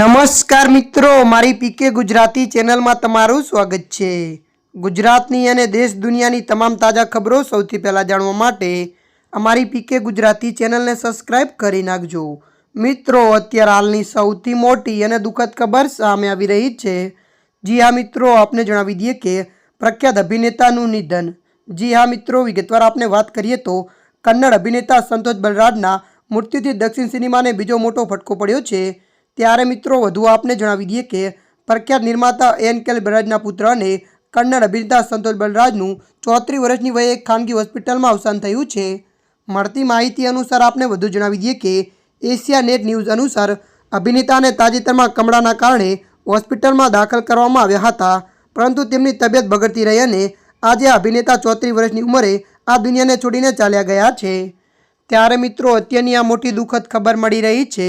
નમસ્કાર મિત્રો, મારી પીકે ગુજરાતી ચેનલમાં તમારું સ્વાગત છે. ગુજરાતની અને દેશ દુનિયાની તમામ તાજા ખબરો સૌથી પહેલાં જાણવા માટે અમારી પીકે ગુજરાતી ચેનલને સબસ્ક્રાઈબ કરી નાખજો. મિત્રો, અત્યારે હાલની સૌથી મોટી અને દુઃખદ ખબર સામે આવી રહી છે. જી હા મિત્રો, આપને જણાવી દઈએ કે પ્રખ્યાત અભિનેતાનું નિધન. જી હા મિત્રો, વિગતવાર આપણે વાત કરીએ તો કન્નડ અભિનેતા સંતોષ બલરાજના મૃત્યુથી દક્ષિણ સિનેમાને બીજો મોટો ફટકો પડ્યો છે. ત્યારે મિત્રો વધુ આપને જણાવી દઈએ કે પ્રખ્યાત નિર્માતા એન કેલ બલરાજના પુત્ર અને કન્નડ અભિનેતા સંતોષ બલરાજનું ચોત્રીસ વર્ષની વયે એક ખાનગી હોસ્પિટલમાં અવસાન થયું છે. મળતી માહિતી અનુસાર આપને વધુ જણાવી દઈએ કે એશિયા નેટ ન્યૂઝ અનુસાર અભિનેતાને તાજેતરમાં કમળાના કારણે હોસ્પિટલમાં દાખલ કરવામાં આવ્યા હતા. પરંતુ તેમની તબિયત બગડતી રહી અને આજે અભિનેતા ચોત્રીસ વર્ષની ઉંમરે આ દુનિયાને છોડીને ચાલ્યા ગયા છે. ત્યારે મિત્રો અત્યારની આ મોટી દુઃખદ ખબર મળી રહી છે.